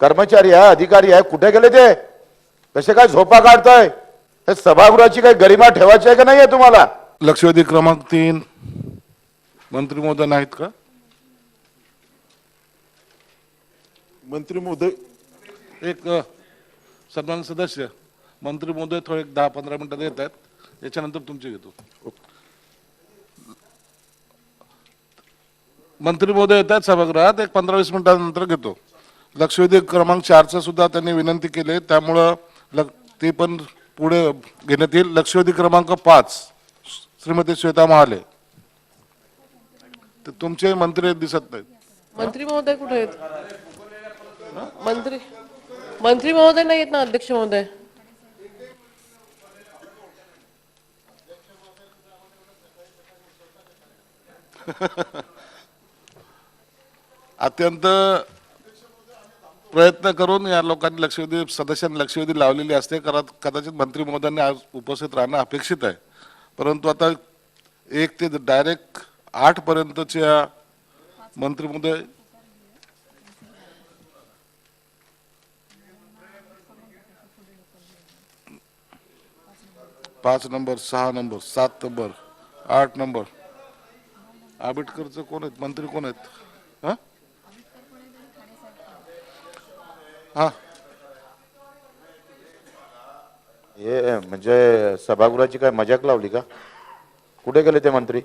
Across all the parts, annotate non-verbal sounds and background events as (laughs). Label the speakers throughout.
Speaker 1: कर्मचारी आहे अधिकारी आहे कुठे गेले ते? कसे काय झोपा काढताय? हे सभागृहाची काही गरिमा ठेवायची आहे का नाही आहे तुम्हाला?
Speaker 2: लक्षवेधी क्रमांक तीन. मंत्री महोदय नाहीत का?
Speaker 3: मंत्री महोदय.
Speaker 2: एक सन्मान सदस्य. मंत्री महोदय थोडे एक दहा पंधरा मिनिटात येत आहेत. याच्यानंतर तुमची घेतो. मंत्री महोदय येत आहेत सभागृहात. एक पंधरा वीस मिनिटानंतर घेतो. लक्षवेधी क्रमांक चारचं सुद्धा त्यांनी विनंती केली. आहे, त्यामुळं लक- ते पण पुढे घेण्यात येईल. लक्षवेधी क्रमांक पाच श्रीमती श्वेता महाले. ते तुमचे मंत्री दिसत नाहीत.
Speaker 4: मंत्री महोदय कुठे आहेत? मंत्री मंत्री महोदय नाही आहेत ना अध्यक्ष महोदय? (laughs)
Speaker 2: अत्यंत प्रयत्न करून या लोकांनी लक्षवेधी सदस्यांनी लक्षवेधी लावलेली असते. कारण कदाचित मंत्री महोदयांनी आज उपस्थित राहणं अपेक्षित आहे. परंतु आता एक ते डायरेक्ट आठ पर्यंतच्या मंत्री महोदय पाच नंबर सहा नंबर सात नंबर आठ नंबर. आंबेडकरचं कोण आहेत? मंत्री कोण आहेत? हां? हा.
Speaker 1: म्हणजे सभागृहाची काय मजाक लावली का? कुठे गेले ते मंत्री?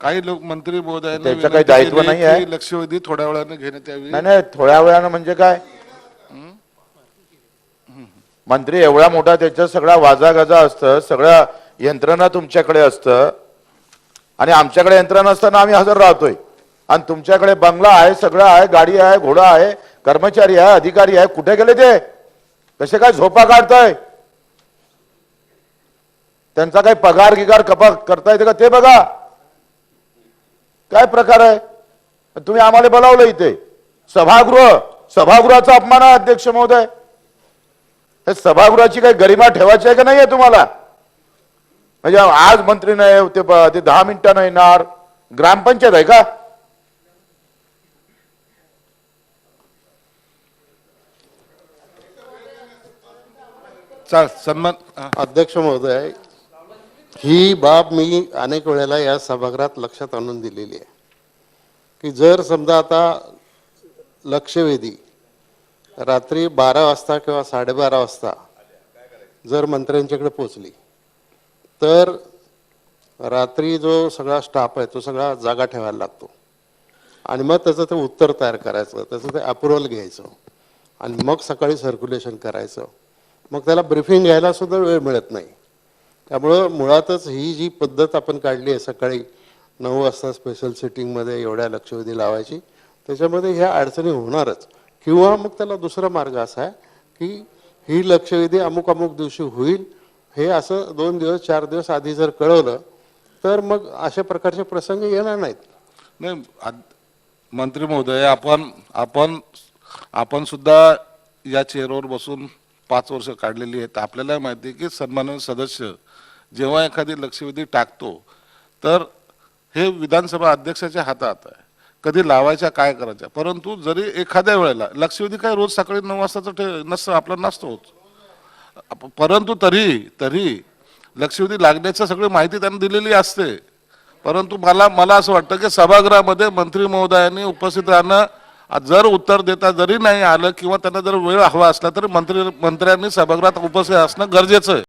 Speaker 2: काही लोक मंत्री
Speaker 1: त्यांचं काही दायित्व नाही आहे?
Speaker 2: लक्षवेधी थोड्या वेळाने घेण्यात यावी
Speaker 1: नाही नाही थोड्या वेळानं म्हणजे काय? मंत्री एवढा मोठा त्याच्या सगळा वाजागाजा असतं सगळं यंत्रणा तुमच्याकडे असतं. आणि आमच्याकडे यंत्रणा असताना आम्ही हजर राहतोय. आणि तुमच्याकडे बंगला आहे सगळं आहे गाडी आहे घोडा आहे कर्मचारी आहे अधिकारी आहे कुठे गेले ते? कसे काय झोपा काढताय? त्यांचा काही पगार गिगार कपा करता येते का ते बघा. काय प्रकार आहे? तुम्ही आम्हाला बोलावलं इथे. सभागृह सभागृहाचा अपमान आहे अध्यक्ष महोदय. हे सभागृहाची काही गरिमा ठेवायची आहे का नाही आहे तुम्हाला? म्हणजे आज मंत्री नाही ते दहा ते दहा येणार. ग्रामपंचायत आहे का?
Speaker 2: चाल सन्मान
Speaker 5: अध्यक्ष महोदय ही बाब मी अनेक वेळेला या सभागृहात लक्षात आणून दिलेली आहे. की जर समजा आता लक्षवेधी रात्री बारा वाजता किंवा साडेबारा वाजता जर मंत्र्यांच्याकडे पोचली तर रात्री जो सगळा स्टाफ आहे तो सगळा जागा ठेवायला लागतो. आणि मग त्याचं ते उत्तर तयार करायचं त्याचं ते अप्रुव्हल घ्यायचं. आणि मग सकाळी सर्क्युलेशन करायचं. मग त्याला ब्रिफिंग घ्यायला सुद्धा वेळ मिळत नाही. त्यामुळं मुळातच ही जी पद्धत आपण काढली आहे सकाळी नऊ वाजता स्पेशल सिटिंगमध्ये एवढ्या लक्षवेधी लावायची त्याच्यामध्ये ह्या अडचणी होणारच. किंवा मग त्याला दुसरा मार्ग असा आहे की ही लक्षवेधी अमुक अमुक दिवशी होईल हे असं दोन दिवस चार दिवस आधी जर कळवलं तर मग अशा प्रकारचे प्रसंग येणार नाहीत.
Speaker 2: नाही आद- मंत्री महोदय आपण आपण आपण सुद्धा या चेअरवर बसून पाच वर्ष काढलेली आहेत. आपल्याला माहिती आहे की सन्माननीय सदस्य जेव्हा एखादी लक्षवेधी टाकतो तर हे विधानसभा अध्यक्षाच्या हातात आहे. कधी लावायच्या काय करायच्या? परंतु जरी एखाद्या वेळेला लक्षवेधी काय रोज सकाळी नऊ वाजताचं ठे नसतं आपला नसतोच परंतु तरी तरी लक्षवेधी लागण्याचं सगळी माहिती त्यांनी दिलेली असते. परंतु मला मला असं वाटतं की सभागृहामध्ये मंत्री महोदयांनी उपस्थित राहणं जर उत्तर देता जरी नाही आलं किंवा त्यांना जर वेळ हवा असला तरी मंत्री मंत्र्यांनी सभागृहात उपस्थित असणं गरजेचं आहे.